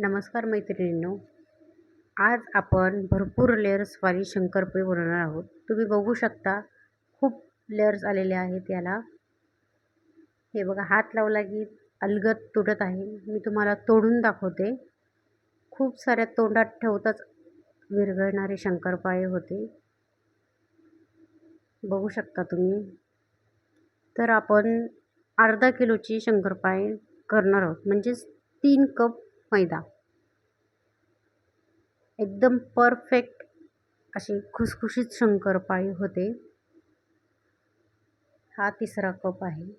नमस्कार मैत्रिणींनो आज आपण भरपूर लेअर्सवाली शंकरपाळी बनवणार आहोत. तुम्ही बघू शकता खूप लेअर्स आलेले आहेत याला. हे बघा हात लावला की अलगद तुटत आहे. मी तुम्हाला तोडून दाखवते. खूप साऱ्या तोंडात ठेवताच विरघळणारे शंकरपाळे होते. बघू शकता तुम्ही. तर आपण अर्धा किलोची शंकरपाळे करणार आहोत. म्हणजेच तीन कप मैदा. एकदम परफेक्ट अशी खुसखुशीत शंकरपाळी होते. हा तिसरा कप आहे.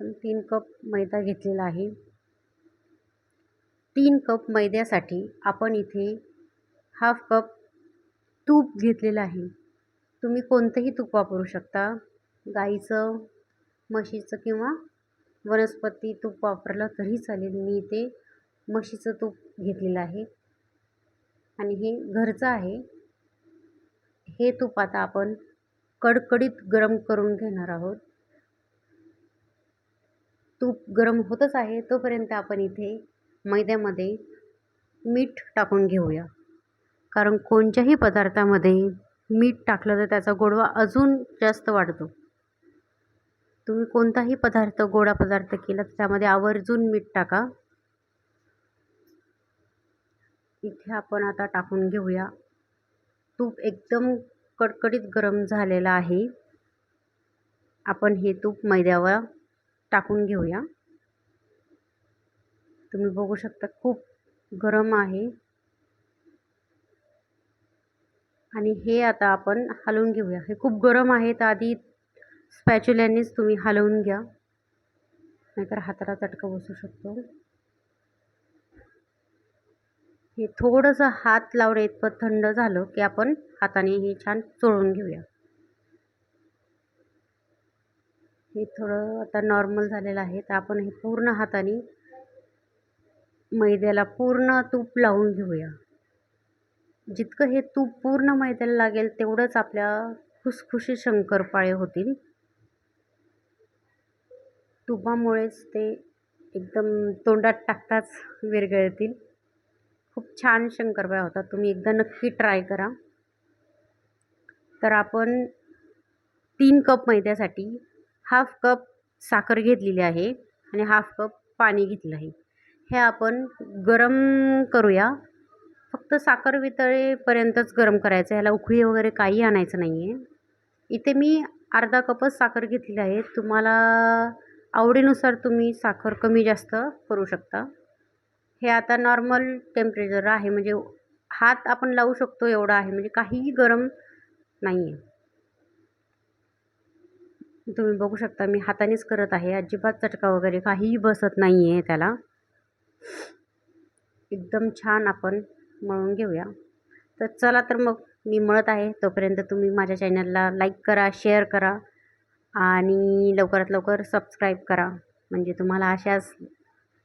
पण तीन कप मैदा घेतलेला आहे. तीन कप मैद्यासाठी आपण इथे हाफ कप तूप घेतलेलं आहे. तुम्ही कोणतंही तूप वापरू शकता. गाईचं म्हशीचं किंवा वनस्पती तूप वापरलं तरी चालेल. मी इथे म्हशीचं तूप घेतलेलं आहे. आणि हे घरचं आहे. हे तूप आता आपण कडकडीत गरम करून घेणार आहोत. तूप गरम होतच आहे तोपर्यंत आपण इथे मैद्यामध्ये मीठ टाकून घेऊया. कारण कोणत्याही पदार्थामध्ये मीठ टाकलं तर त्याचा गोडवा अजून जास्त वाढतो. तुम्ही कोणताही पदार्थ गोडा पदार्थ केला तर त्यामध्ये आवर्जून मीठ टाका. इथे आपण आता टाकून घेऊया. तूप एकदम कडकडीत गरम झालेलं आहे. आपण हे तूप मैद्यावर टाकून घेऊया. तुम्ही बघू शकता खूप गरम आहे. आणि हे आता आपण हलवून घेऊया. हे खूप गरम आहे तर आधी स्पॅच्युल्यानेच तुम्ही हलवून घ्या. नाहीतर हाताला चटका बसू शकतो. हे थोडंसं हात लावणे इतपत थंड झालं की आपण हाताने हे छान चोळून घेऊया. हे थोडं आता नॉर्मल झालेलं आहे. तर आपण हे पूर्ण हाताने मैद्याला पूर्ण तूप लावून घेऊया. जितकं हे तूप पूर्ण मैद्याला लागेल तेवढंच आपल्या खुसखुशी शंकरपाळे होतील. तुपामुळेच ते एकदम तोंडात टाकताच विरघळतील. खूप छान शंकरपाळ्या होतात. तुम्ही एकदा नक्की ट्राय करा. तर आपण तीन कप मैद्यासाठी हाफ कप साखर घेतलेली आहे आणि हाफ कप पाणी घेतलं आहे. हे आपण गरम करूया. फक्त साखर वितळेपर्यंतच गरम करायचं ह्याला उकळी वगैरे काही आणायचं नाही आहे इथे मी अर्धा कपच साखर घेतलेली आहे. तुम्हाला आवडीनुसार तुम्ही साखर कमी जास्त करू शकता. हे आता नॉर्मल टेम्परेचर आहे. म्हणजे हात आपण लावू शकतो एवढा आहे. म्हणजे काहीही गरम नाही आहे तुम्ही बघू शकता मी हातानेच करत आहे. अजिबात चटका वगैरे काहीही बसत नाही आहे त्याला. एकदम छान आपण मळून घेऊया. तर चला तर मग मी मळत आहे. तोपर्यंत तुम्ही माझ्या चॅनलला लाईक करा शेअर करा आणि लवकरात लवकर सबस्क्राईब करा. म्हणजे तुम्हाला अशाच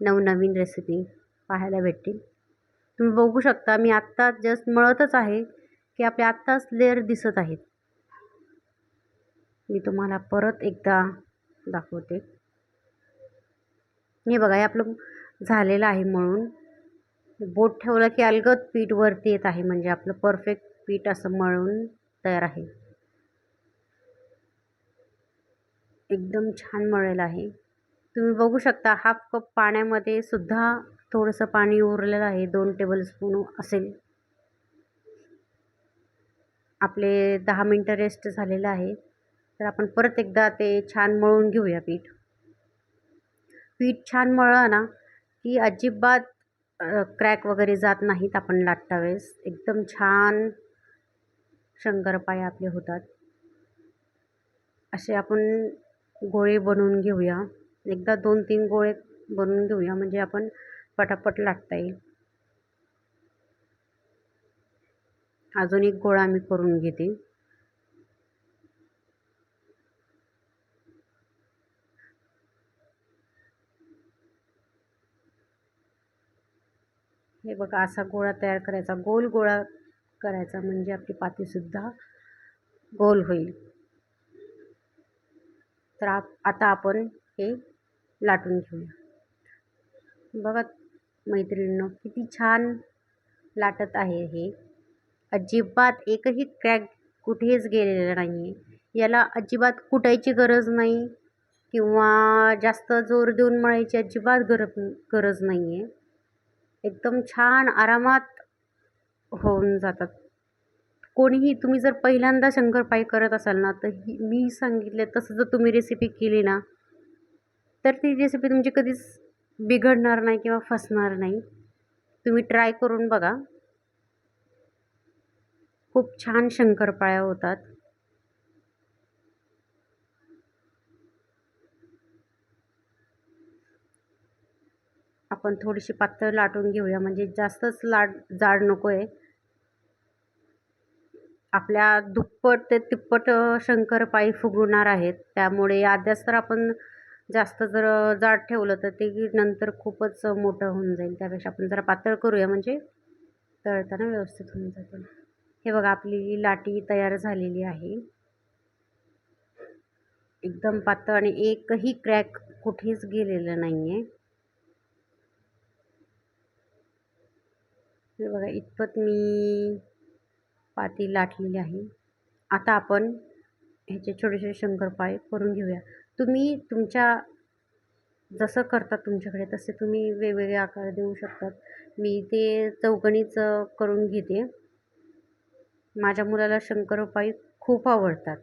नवनवीन रेसिपी पाहायला भेटतील. तुम्ही बघू शकता मी आत्ता जस्ट मळतच आहे की आपले आत्ताच लेअर दिसत आहेत. मी तुम्हाला परत एकदा दाखवते. हे बघा हे आपलं झालेलं आहे मळून. बोट ठेवलं की अलगद पीठ वरती येत आहे म्हणजे आपलं परफेक्ट पीठ असं मळून तयार आहे. एकदम छान मळेल आहे. तुम्ही बघू शकता हाफ कप पाण्यामध्ये सुद्धा थोडंसं पाणी उरलेलं आहे दोन टेबलस्पून असेल. आपले दहा मिनटं रेस्ट झालेलं आहे. तर आपण परत एकदा ते छान मळून घेऊया पीठ. पीठ छान मळलं ना की अजिबात क्रॅक वगैरे जात नाहीत आपण लाटता वेळेस. एकदम छान शंकरपाळे आपले होतात. असे आपण गोळे बनवून घेऊया. एकदा दोन तीन गोळे बनवून घेऊया. म्हणजे आपण पटापट लाटता येईल. अजून एक गोळा मी करून घेते. हे बघा असा गोळा तयार करायचा. गोल गोळा करायचा म्हणजे आपली पातीसुद्धा गोल होईल. तर आता आपण हे लाटून घेऊया. बघा मैत्रिणींनो किती छान लाटत आहे हे. अजिबात एकही क्रॅक कुठेच गेलेला नाही आहे याला अजिबात कुटायची गरज नाही किंवा जास्त जोर देऊन मळायची अजिबात गरज गरज नाही आहे एकदम छान आरामात होऊन जातात. कोणीही तुम्ही जर पहिल्यांदा शंकरपाई करत असाल ना तर ही मी सांगितलं तसं जर तुम्ही रेसिपी केली ना तर ती रेसिपी तुमची कधीच बिघडणार नाही किंवा फसणार नाही. तुम्ही ट्राय करून बघा. खूप छान शंकरपाळ्या होतात. आपण थोडीशी पातळ लाटून घेऊया. म्हणजे जास्तच लाट जाड नको आहे आपल्या दुप्पट ते तिप्पट शंकरपाळी फुगवणार आहेत. त्यामुळे आद्यास तर आपण जास्त जर जाड ठेवलं तर ते नंतर खूपच मोठं होऊन जाईल. त्यापेक्षा आपण जरा पातळ करूया. म्हणजे तळताना व्यवस्थित होऊन जातील. हे बघा आपली लाटी तयार झालेली आहे. एकदम पातळ आणि एकही क्रॅक कुठेच गेलेलं नाही आहे हे बघा इतपत मी पाती लाटलेली आहे. आता आपण ह्याचे छोटे छोटे शंकरपाळे करून घेऊया. तुम्ही तुमच्या जसं करतात तुमच्याकडे तसे तुम्ही वेगवेगळे आकार देऊ शकतात. मी ते चौकणीचं करून घेते. माझ्या मुलाला शंकरपाळी खूप आवडतात.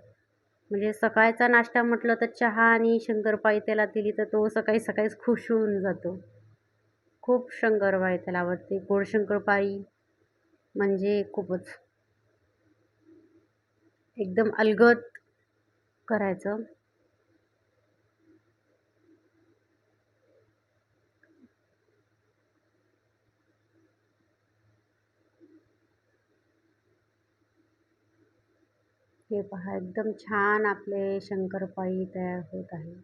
म्हणजे सकाळचा नाश्ता म्हटलं तर चहा आणि शंकरपाळी त्याला दिली तर तो सकाळी सकाळीच खुश होऊन जातो. खूप शंकरपाळी त्याला आवडते. गोड शंकरपाळी म्हणजे खूपच एकदम अलगद करायचं. हे पहा एकदम छान आपले शंकरपाळी तयार होत आहे.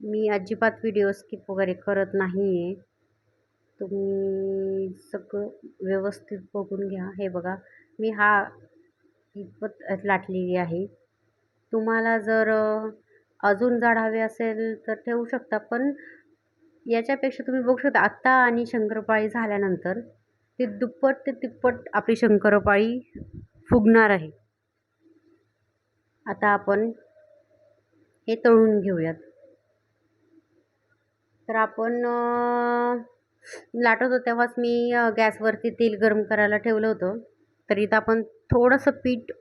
मी अजिबात व्हिडिओ स्किप वगैरे करत नाही आहे तुम्ही सगळं व्यवस्थित बघून घ्या. हे बघा मी हा इतपत लाटलेली आहे. तुम्हाला जर अजून जाड हवे असेल तर ठेवू शकता पण याच्यापेक्षा तुम्ही बघू शकता आत्ता आणि शंकरपाळी झाल्यानंतर ते दुप्पट ते तिप्पट आपली शंकरपाळी फुगणार आहे. आता आपण हे तळून घेऊयात. तर आपण लाटत होतो तेव्हाच मी गॅसवरती तेल गरम करायला ठेवलं होतं. तर इथं आपण थोडंसं पीठ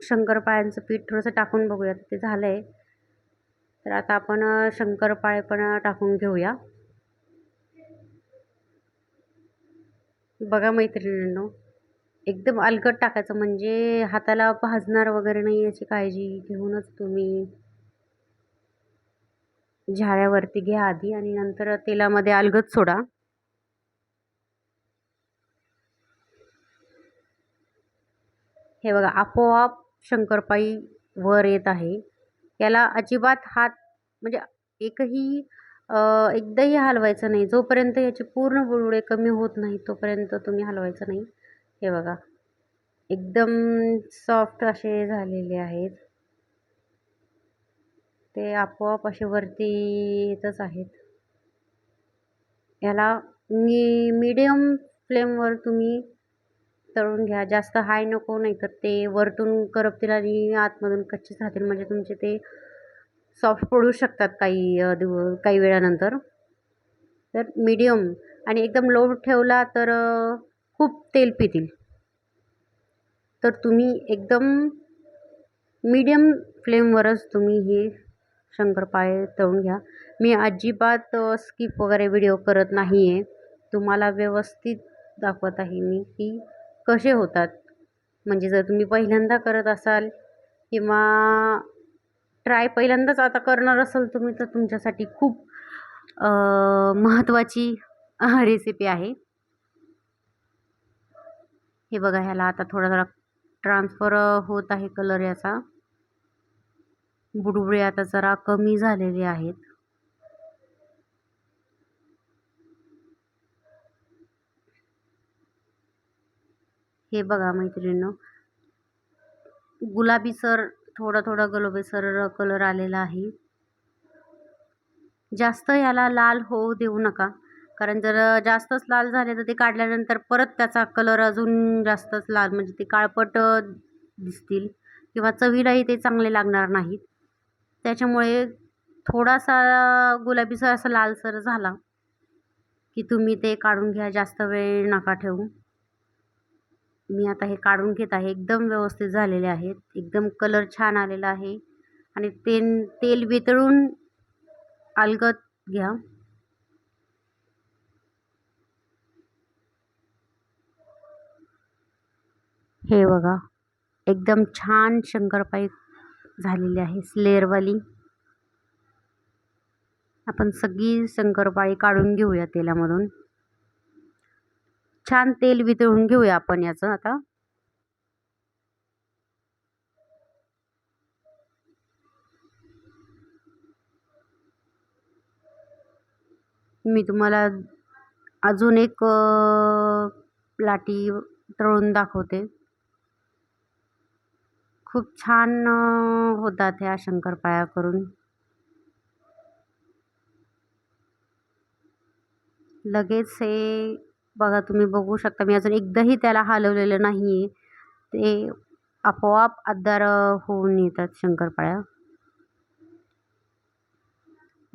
शंकरपाळ्यांचं पीठ थोडंसं टाकून बघूयात. ते झालं आहे तर आता आपण शंकरपाळे पण टाकून घेऊया. बघा मैत्रिणींनो एकदम अलगट टाकायचं म्हणजे हाताला भाजणार वगैरे नाही याची काळजी घेऊनच तुम्ही झाऱ्यावरती घ्या आधी आणि नंतर तेलामध्ये अलगत सोडा. हे बघा आपोआप शंकरपाळी वर येत आहे. याला अजिबात हात म्हणजे एकही एकदाही हलवायचं नाही. जोपर्यंत याचे पूर्ण बुडबुडे कमी होत नाही तोपर्यंत तुम्ही हलवायचं नाही. हे बघा. एकदम सॉफ्ट असे झालेले आहेत. ते आपोआप असे वरती येतच आहेत. याला मी मीडियम फ्लेमवर तुम्ही तळून घ्या. जास्त हाय नको नाही तर ते वरतून करपतील आणि आतमधून कच्चेच राहतील. म्हणजे तुमचे ते सॉफ्ट पडू शकतात काही दिव काही वेळानंतर. तर मीडियम आणि एकदम लो ठेवला तर खूप तेल पितील. तर तुम्ही एकदम मीडियम फ्लेमवरच तुम्ही हे शंकरपाळे तळून घ्या. मी अजिबात स्किप वगैरे व्हिडिओ करत नाही आहे तुम्हाला व्यवस्थित दाखवत आहे मी की कसे होतात? म्हणजे जर तुम्ही पहिल्यांदा करत असाल किंवा ट्राय पहिल्यांदाच आता करणार असाल तुम्ही तर तुमच्यासाठी खूप महत्त्वाची रेसिपी आहे. हे बघा ह्याला आता थोडा थोडा ट्रान्सफर होत आहे कलर याचा. बुडबुडे आता जरा कमी झालेले आहेत. हे बघा मैत्रिणींनो. गुलाबीसर थोडा थोडा गुलाबीसर कलर आलेला आहे. जास्त याला लाल होऊ देऊ नका. कारण जर जास्तच लाल झाले तर ते काढल्यानंतर परत त्याचा कलर अजून जास्तच लाल म्हणजे ते काळपट दिसतील किंवा चवीलाही ते चांगले लागणार नाहीत. त्याच्यामुळे थोडासा गुलाबीसर असा लालसर झाला की तुम्ही ते काढून घ्या जास्त वेळ नका ठेवू. मी आता हे काढून घेत आहे. एकदम व्यवस्थित झालेले आहेत. एकदम कलर छान आलेला आहे. आणि तेल तेल वितळून अलगत घ्या. हे बघा. एकदम छान शंकरपाई झालेली आहे. स्लेअरवाली. आपण सगळी शंकरपाळी काढून घेऊया तेलामधून. छान तेल वितळून घेऊया आपण याचं आता. मी तुम्हाला अजून एक लाटी तळून दाखवते. खूप छान होतात ह्या शंकरपाळ्या करून. लगेच हे बघा तुम्ही बघू शकता मी अजून एकदाही त्याला हलवलेलं नाही आहे ते आपोआप आधार होऊन येतात शंकरपाळ्या.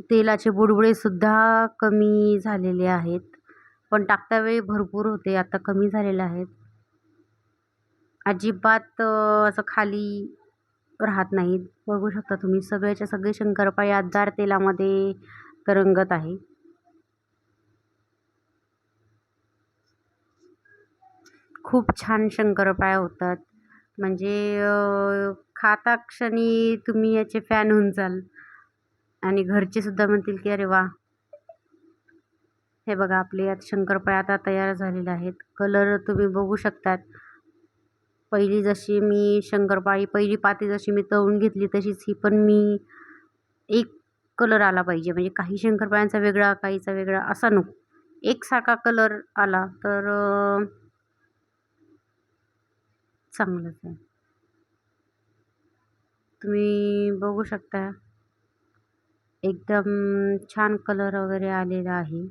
तेलाचे बुडबुडेसुद्धा कमी झालेले आहेत. पण टाकता वेळी भरपूर होते आता कमी झालेले आहेत. अजिबात असं खाली राहत नाहीत. बघू शकता तुम्ही सगळ्याच्या सगळे शंकरपाळी आधार तेलामध्ये तरंगत आहे. खूप छान शंकरपाळ्या होतात. म्हणजे खाता क्षणी तुम्ही याचे फॅन होऊन जाल. आणि घरचे सुद्धा म्हणतील की अरे वा! हे बघा आपले यात शंकरपाळ्या आता तयार झालेल्या आहेत. कलर तुम्ही बघू शकतात. पहिली जशी मी शंकरपाळी पहिली पाती जशी मी तळून घेतली तशीच ही पण मी एक कलर आला पाहिजे. म्हणजे काही शंकरपाळ्यांचा वेगळा काहीचा वेगळा असा नको. एकसारखा कलर आला तर चांगलंच आहे. तुम्ही बघू शकता एकदम छान कलर वगैरे आलेला आहे.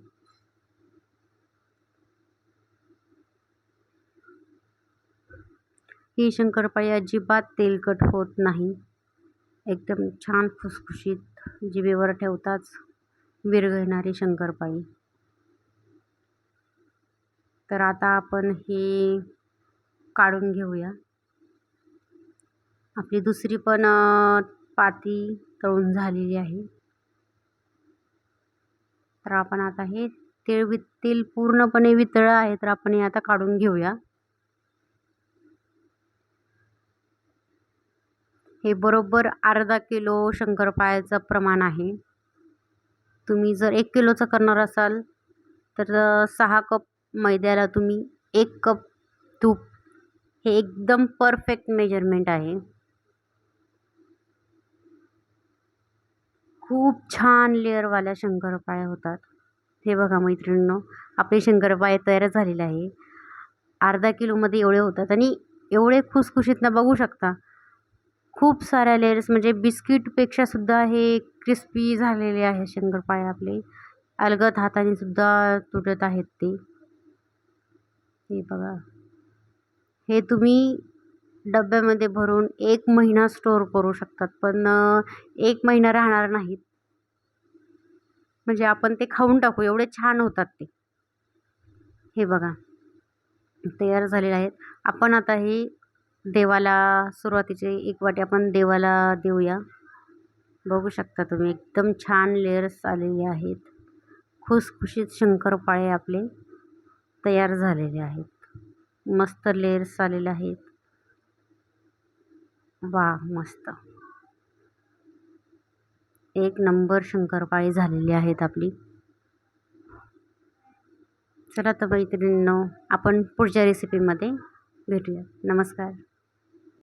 ही शंकरपाळी अजिबात तेलकट होत नाही. एकदम छान खुसखुशीत जिभेवर ठेवताच विरघळणारी शंकरपाळी. तर आता आपण ही काढून घेऊया. आपली दुसरी पण पाती तळून झालेली आहे. तर आपण आता हे तेल वि तेल पूर्णपणे वितळं आहे तर आपण हे आता काढून घेऊया. हे बरोबर अर्धा किलो शंकरपाळ्याचं प्रमाण आहे. तुम्ही जर एक किलोचं करणार असाल तर सहा कप मैद्याला तुम्ही एक कप तूप हे एकदम परफेक्ट मेजरमेंट आहे. खूप छान लेअरवाल्या शंकरपाळ्या होतात. हे बघा मैत्रिणींनो आपले शंकरपाळे तयार झालेले आहे. अर्धा किलोमध्ये एवढे होतात आणि एवढे खुसखुशीतनं बघू शकता. खूप साऱ्या लेअर्स म्हणजे बिस्किटपेक्षा सुद्धा हे क्रिस्पी झालेले आहे शंकरपाळे आपले. अलगद हाताने सुद्धा तुटत आहेत ते. बघा. हे तुम्ही डब्यामध्ये भरून एक महिना स्टोअर करू शकतात. पण एक महिना राहणार नाहीत. म्हणजे आपण ते खाऊन टाकू. एवढे छान होतात ते. हे बघा. तयार झालेले आहेत. आपण आता हे देवाला सुरुवातीचे एक वाटी आपण देवाला देऊया. बघू शकता तुम्ही एकदम छान लेअर्स आलेले आहेत. खुसखुशीत शंकरपाळे आपले तयार झालेले आहेत. मस्त लेयर्स आलेले आहेत. वा मस्त. एक नंबर शंकरपाळी झालेली आहेत आपली. चला तर मैत्रिणींनो आपण पुढच्या रेसिपीमध्ये भेटूया नमस्कार.